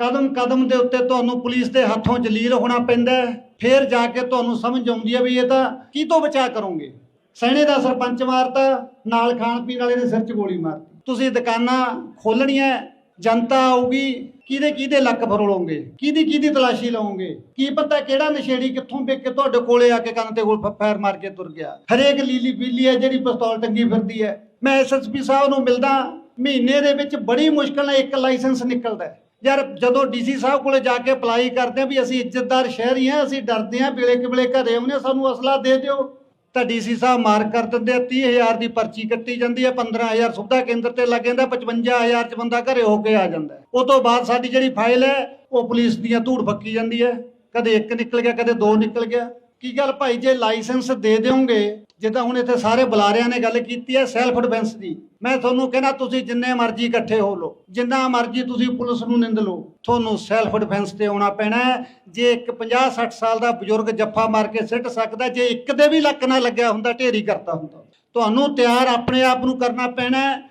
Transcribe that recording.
ਕਦਮ ਕਦਮ ਦੇ ਉੱਤੇ ਤੁਹਾਨੂੰ ਪੁਲਿਸ ਦੇ ਹੱਥੋਂ ਜਲੀਲ ਹੋਣਾ ਪੈਂਦਾ ਫਿਰ ਜਾ ਕੇ ਤੁਹਾਨੂੰ ਸਮਝ ਆਉਂਦੀ ਹੈ ਵੀ ਇਹ ਤਾਂ ਕੀ ਤੋਂ ਬਚਾ ਕਰੋਗੇ? ਸੈਣੇ ਦਾ ਸਰਪੰਚ ਮਾਰਤਾ, ਨਾਲ ਖਾਣ ਪੀਣ ਵਾਲੇ ਦੇ ਸਿਰ 'ਚ ਗੋਲੀ ਮਾਰਤੀ। ਤੁਸੀਂ ਦੁਕਾਨਾਂ ਖੋਲਣੀਆਂ ਜਨਤਾ ਆਊਗੀ, ਕਿਹਦੇ ਕਿਹਦੇ ਲੱਕ ਫਰੋਲੋਗੇ? ਕਿਹਦੀ ਕਿਹਦੀ ਤਲਾਸ਼ੀ ਲਓਗੇ? ਕੀ ਪਤਾ ਕਿਹੜਾ ਨਸ਼ੇੜੀ ਕਿੱਥੋਂ ਵੇਖ ਕੇ ਤੁਹਾਡੇ ਕੋਲੇ ਆ ਕੇ ਕੰਨ ਤੇ ਕੋਲ ਫੈਰ ਮਾਰ ਕੇ ਤੁਰ ਗਿਆ। ਹਰੇਕ ਲੀਲੀ ਪੀਲੀ ਹੈ ਜਿਹੜੀ ਪਿਸਤੌਲ ਟੰਗੀ ਫਿਰਦੀ ਹੈ। ਮੈਂ ਐਸਐਸਪੀ ਸਾਹਿਬ ਨੂੰ ਮਿਲਦਾ, ਮਹੀਨੇ ਦੇ ਵਿੱਚ ਬੜੀ ਮੁਸ਼ਕਲ ਨਾਲ ਇੱਕ ਲਾਇਸੈਂਸ ਨਿਕਲਦਾ ਯਾਰ ਜਦੋਂ ਡੀਸੀ ਸਾਹਿਬ ਕੋਲੇ ਜਾ ਕੇ ਅਪਲਾਈ ਕਰਦੇ ਆ ਵੀ ਅਸੀਂ ਇੱਜ਼ਤਦਾਰ ਸ਼ਹਿਰੀ ਆ ਅਸੀਂ ਡਰਦੇ ਆ ਵੇਲੇ ਕਿਵੇਲੇ ਘਰੇ ਆਉਂਦੇ ਹਾਂ, ਸਾਨੂੰ ਅਸਲਾ ਦੇ ਦਿਓ। ਤਾਂ ਡੀਸੀ ਸਾਹਿਬ ਮਾਰ ਕਰ ਦਿੰਦੇ ਆ 30000 ਦੀ ਪਰਚੀ ਕੱਟੀ ਜਾਂਦੀ ਹੈ 15000 ਸੁਵਿਧਾ ਕੇਂਦਰ ਤੇ ਲੱਗ ਜਾਂਦਾ 55000 ਚ ਬੰਦਾ ਘਰੇ ਹੋ ਕੇ ਆ ਜਾਂਦਾ ਉਹ ਤੋਂ ਬਾਅਦ ਸਾਡੀ ਜਿਹੜੀ ਫਾਈਲ ਹੈ ਉਹ ਪੁਲਿਸ ਦੀਆਂ ਧੂੜ ਫੱਕੀ ਜਾਂਦੀ ਹੈ। ਕਦੇ ਇੱਕ ਨਿਕਲ ਗਿਆ ਕਦੇ ਦੋ ਨਿਕਲ ਗਿਆ। ਕੀ ਗੱਲ ਭਾਈ, ਜੇ ਲਾਇਸੈਂਸ ਦੇ ਦਿਓਗੇ ਜਿੱਦਾਂ ਹੁਣ ਇੱਥੇ ਸਾਰੇ ਬੁਲਾਰਿਆਂ ਨੇ ਗੱਲ ਕੀਤੀ ਹੈ ਸੈਲਫ ਡਿਫੈਂਸ ਦੀ, ਮੈਂ ਤੁਹਾਨੂੰ ਕਹਿੰਦਾ ਤੁਸੀਂ ਜਿੰਨੇ ਮਰਜ਼ੀ ਇਕੱਠੇ ਹੋ ਲਓ, ਜਿੰਨਾ ਮਰਜ਼ੀ ਤੁਸੀਂ ਪੁਲਿਸ ਨੂੰ ਨਿੰਦ ਲਓ, ਤੁਹਾਨੂੰ ਸੈਲਫ ਡਿਫੈਂਸ ਤੇ ਆਉਣਾ ਪੈਣਾ ਜੇ ਇੱਕ 50 60 ਸਾਲ ਦਾ ਬਜ਼ੁਰਗ ਜੱਫਾ ਮਾਰ ਕੇ ਸਿੱਟ ਸਕਦਾ ਜੇ ਇੱਕ ਦੇ ਵੀ ਲੱਕ ਨਾ ਲੱਗਿਆ ਹੁੰਦਾ, ਢੇਰੀ ਕਰਤਾ ਹੁੰਦਾ, ਤੁਹਾਨੂੰ ਤਿਆਰ ਆਪਣੇ ਆਪ ਨੂੰ ਕਰਨਾ ਪੈਣਾ